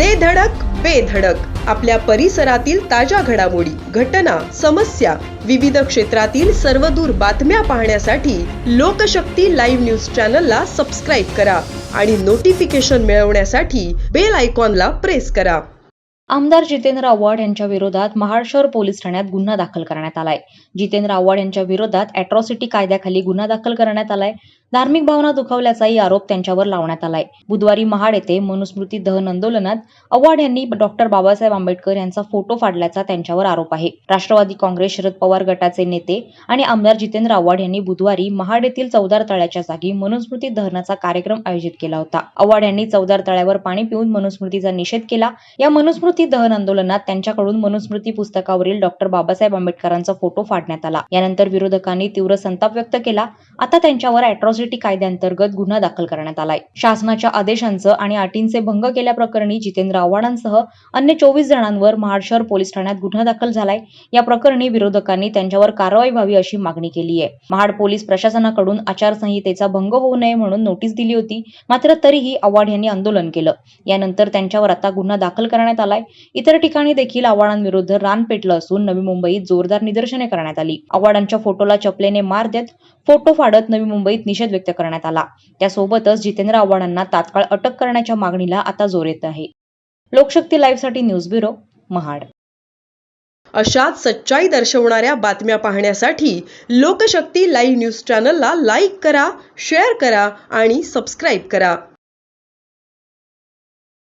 दे धडक बेधडक आपल्या परिसरातील ताज्या घडामोडी घटना समस्या विविध क्षेत्रातील सर्वदूर बातम्या पाहण्यासाठी लोकशक्ती लाईव्ह न्यूज चॅनलला सबस्क्राईब करा आणि नोटिफिकेशन मिळवण्यासाठी बेल आयकॉनला प्रेस करा. आमदार जितेंद्र आव्हाड यांच्या विरोधात महाडशहर पोलीस ठाण्यात गुन्हा दाखल करण्यात आलाय. जितेंद्र आव्हाड यांच्या विरोधात अॅट्रॉसिटी कायद्याखाली गुन्हा दाखल करण्यात आलाय. धार्मिक भावना दुखावल्याचाही आरोप त्यांच्यावर लावण्यात आलाय. बुधवारी महाड येथे मनुस्मृती दहन आंदोलनात आव्हाड यांनी डॉक्टर बाबासाहेब आंबेडकर यांचा फोटो फाडल्याचा त्यांच्यावर आरोप आहे. राष्ट्रवादी काँग्रेस शरद पवार गटाचे नेते आणि आमदार जितेंद्र आव्हाड यांनी बुधवारी महाड येथील चौदार तळ्याच्या जागी मनुस्मृती दहनाचा कार्यक्रम आयोजित केला होता. आव्हाड यांनी चौदार तळ्यावर पाणी पिऊन मनुस्मृतीचा निषेध केला. या मनुस्मृती दहन आंदोलनात त्यांच्याकडून मनुस्मृती पुस्तकावरील डॉक्टर बाबासाहेब आंबेडकरांचा फोटो फाडण्यात आला. यानंतर विरोधकांनी तीव्र संताप व्यक्त केला. आता त्यांच्यावर अॅट्रॉसिटी कायद्यांतर्गत गुन्हा दाखल करण्यात आलाय. शासनाच्या आदेशांचं आणि अटींचे भंग केल्याप्रकरणी जितेंद्र आव्हाडांसह अन्य चोवीस जणांवर महाड शहर पोलीस ठाण्यात गुन्हा दाखल झालाय. या प्रकरणी विरोधकांनी त्यांच्यावर कारवाई व्हावी अशी मागणी केली आहे. महाड पोलीस प्रशासनाकडून आचारसंहितेचा भंग होऊ नये म्हणून नोटीस दिली होती मात्र तरीही आव्हाड यांनी आंदोलन केलं. यानंतर त्यांच्यावर आता गुन्हा दाखल करण्यात आलाय. इतर ठिकाणी देखील आव्हाडांविरुद्ध रान पेटलं असून नवी मुंबईत जोरदार निदर्शने करण्यात आली. आव्हाडांच्या फोटोला चपलेने मार देत फोटो फाडत नवी मुंबईत निषेध निषेध व्यक्त करण्यात आला. त्यासोबतच जितेंद्र आव्हाडांना तात्काळ अटक करण्याच्या मागणीला आता जोर येत आहे. लोकशक्ती लाईव्हसाठी न्यूज ब्युरो महाड. अशाच सच्चाई दर्शवणाऱ्या बातम्या पाहण्यासाठी लोकशक्ती लाईव्ह न्यूज चॅनलला लाईक करा शेअर करा आणि सबस्क्राईब करा.